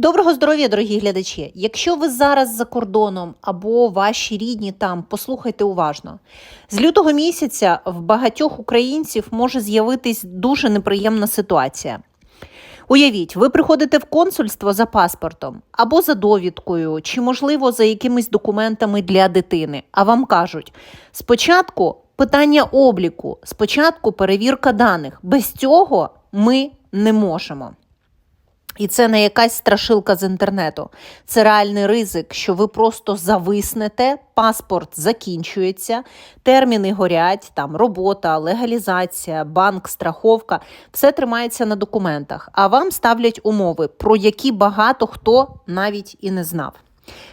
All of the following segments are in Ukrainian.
Доброго здоров'я, дорогі глядачі! Якщо ви зараз за кордоном або ваші рідні там, послухайте уважно. З лютого місяця в багатьох українців може з'явитись дуже неприємна ситуація. Уявіть, ви приходите в консульство за паспортом або за довідкою, чи, можливо, за якимись документами для дитини. А вам кажуть: спочатку питання обліку, спочатку перевірка даних. Без цього ми не можемо. І це не якась страшилка з інтернету. Це реальний ризик, що ви просто зависнете, паспорт закінчується, терміни горять, там робота, легалізація, банк, страховка все тримається на документах, а вам ставлять умови, про які багато хто навіть і не знав.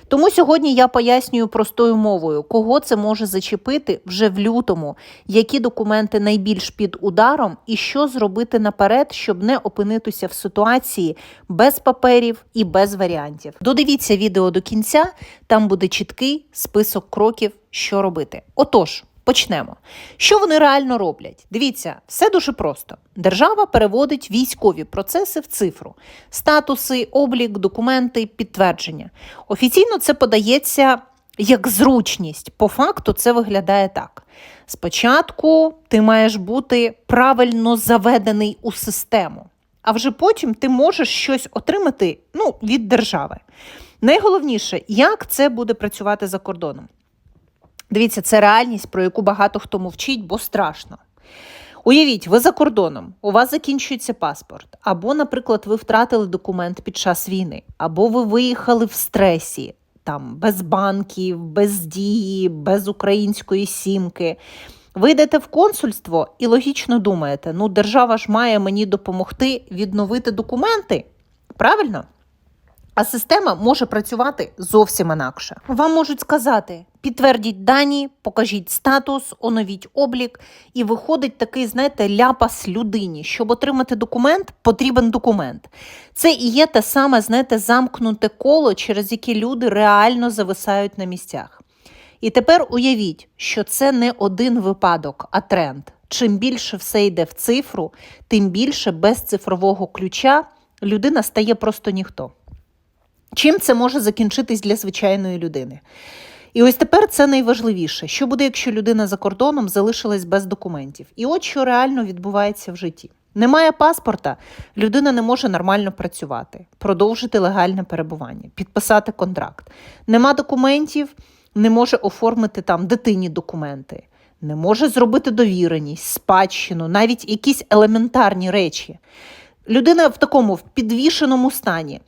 Тому сьогодні я пояснюю простою мовою, кого це може зачепити вже в лютому, які документи найбільш під ударом, і що зробити наперед, щоб не опинитися в ситуації без паперів і без варіантів. Додивіться відео до кінця, там буде чіткий список кроків, що робити. Отож. Почнемо. Що вони реально роблять? Дивіться, все дуже просто. Держава переводить військові процеси в цифру: статуси, облік, документи, підтвердження. Офіційно це подається як зручність. По факту це виглядає так. Спочатку ти маєш бути правильно заведений у систему, а вже потім ти можеш щось отримати ну, від держави. Найголовніше, як це буде працювати за кордоном. Дивіться, це реальність, про яку багато хто мовчить, бо страшно. Уявіть, ви за кордоном, у вас закінчується паспорт, або, наприклад, ви втратили документ під час війни, або ви виїхали в стресі, там без банків, без дії, без української сімки. Ви йдете в консульство і логічно думаєте, ну держава ж має мені допомогти відновити документи. Правильно? А система може працювати зовсім інакше. Вам можуть сказати: підтвердіть дані, покажіть статус, оновіть облік, і виходить такий, знаєте, ляпас людині. Щоб отримати документ, потрібен документ. Це і є те саме, знаєте, замкнуте коло, через яке люди реально зависають на місцях. І тепер уявіть, що це не один випадок, а тренд. Чим більше все йде в цифру, тим більше без цифрового ключа людина стає просто ніхто. Чим це може закінчитись для звичайної людини? І ось тепер це найважливіше. Що буде, якщо людина за кордоном залишилась без документів? І от що реально відбувається в житті. Немає паспорта, людина не може нормально працювати, продовжити легальне перебування, підписати контракт. Нема документів, не може оформити там дитині документи, не може зробити довіреність, спадщину, навіть якісь елементарні речі. Людина в такому в підвішеному стані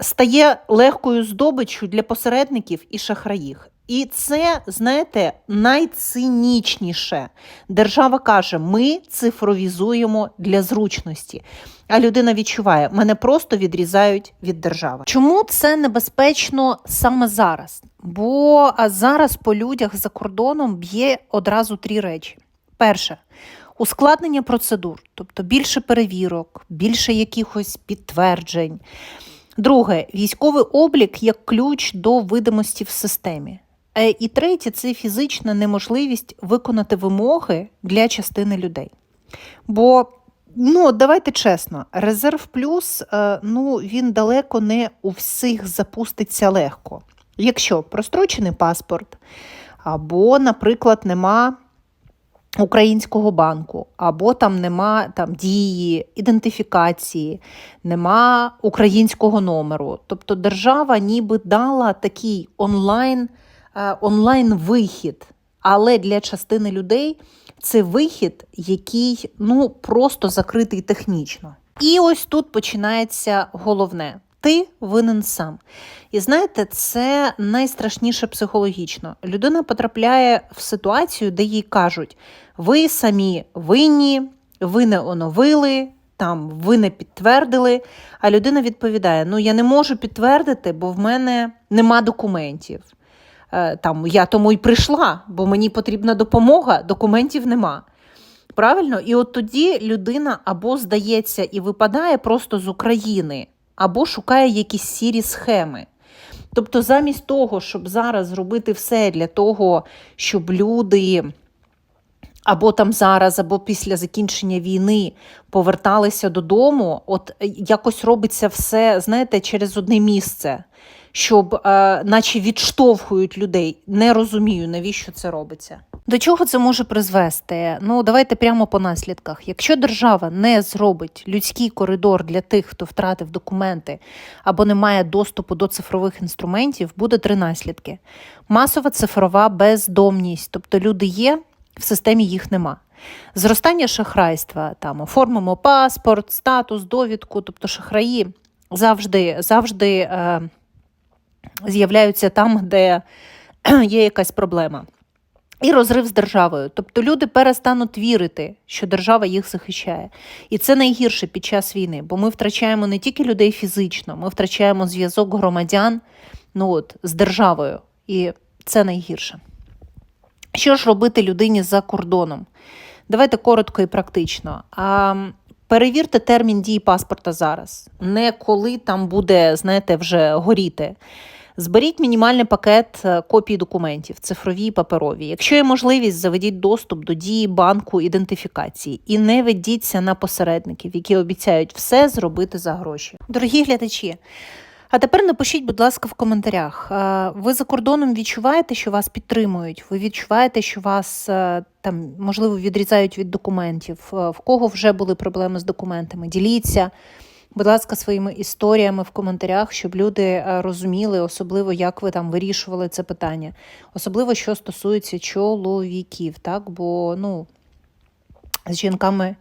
стає легкою здобиччю для посередників і шахраїв. І це, знаєте, найцинічніше. Держава каже: ми цифровізуємо для зручності. А людина відчуває, мене просто відрізають від держави. Чому це небезпечно саме зараз? Бо зараз по людях за кордоном б'є одразу три речі. Перше ускладнення процедур, тобто більше перевірок, більше якихось підтверджень. Друге військовий облік як ключ до видимості в системі. Е, І третє це фізична неможливість виконати вимоги для частини людей. Бо, ну, давайте чесно, резерв плюс е, ну, він далеко не у всіх запуститься легко. Якщо прострочений паспорт, або, наприклад, нема Українського банку, або там нема там дії, ідентифікації, нема українського номеру. Тобто держава ніби дала такий онлайн, е, онлайн вихід, але для частини людей це вихід, який ну просто закритий технічно. І ось тут починається головне. Ти винен сам. І знаєте, це найстрашніше психологічно. Людина потрапляє в ситуацію, де їй кажуть: ви самі винні, ви не оновили, там ви не підтвердили. А людина відповідає: Ну, я не можу підтвердити, бо в мене нема документів. Е, там Я тому й прийшла, бо мені потрібна допомога, документів нема. Правильно? І от тоді людина або здається і випадає просто з України або шукає якісь сірі схеми. Тобто, замість того, щоб зараз зробити все для того, щоб люди або там зараз, або після закінчення війни поверталися додому, от якось робиться все, знаєте, через одне місце, щоб, е, наче відштовхують людей. Не розумію, навіщо це робиться. До чого це може призвести? Ну, давайте прямо по наслідках. Якщо держава не зробить людський коридор для тих, хто втратив документи або не має доступу до цифрових інструментів, буде три наслідки: масова цифрова бездомність, тобто люди є, в системі їх нема. Зростання шахрайства, там оформимо паспорт, статус, довідку, тобто шахраї завжди, завжди е, з'являються там, де є якась проблема. І розрив з державою. Тобто люди перестануть вірити, що держава їх захищає. І це найгірше під час війни, бо ми втрачаємо не тільки людей фізично, ми втрачаємо зв'язок громадян ну от, з державою. І це найгірше. Що ж робити людині за кордоном? Давайте коротко і практично. А, перевірте термін дії паспорта зараз, не коли там буде, знаєте, вже горіти. Зберіть мінімальний пакет е, копій документів, цифрові і паперові. Якщо є можливість, заведіть доступ до дії банку ідентифікації і не ведіться на посередників, які обіцяють все зробити за гроші. Дорогі глядачі. А тепер напишіть, будь ласка, в коментарях. е, Ви за кордоном відчуваєте, що вас підтримують? Ви відчуваєте, що вас е, там можливо відрізають від документів? В кого вже були проблеми з документами? Діліться. Будь ласка, своїми історіями в коментарях, щоб люди е, розуміли, особливо як ви там вирішували це питання, особливо що стосується чоловіків, так? Бо ну з жінками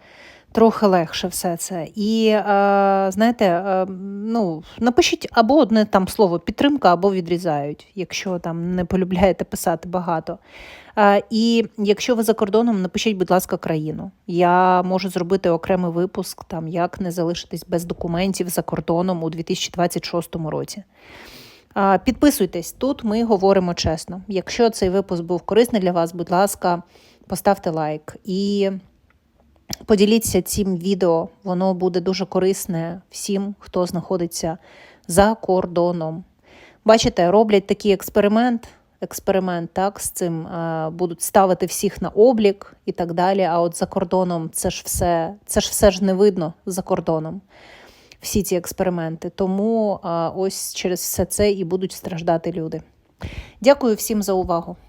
трохи легше все це. І е, знаєте, е, ну напишіть або одне там слово підтримка, або відрізають, якщо там не полюбляєте писати багато. Е, і якщо ви за кордоном, напишіть, будь ласка, країну. Я можу зробити окремий випуск, там як не залишитись без документів за кордоном у 2026 році. Підписуйтесь тут, ми говоримо чесно. Якщо цей випуск був корисний для вас, будь ласка, поставте лайк і поділіться цим відео. Воно буде дуже корисне всім, хто знаходиться за кордоном. Бачите, роблять такий експеримент. Експеримент так з цим е, будуть ставити всіх на облік і так далі. А от за кордоном це ж все, це ж все ж не видно за кордоном. Всі ці експерименти. Тому е, ось через все це і будуть страждати люди. Дякую всім за увагу.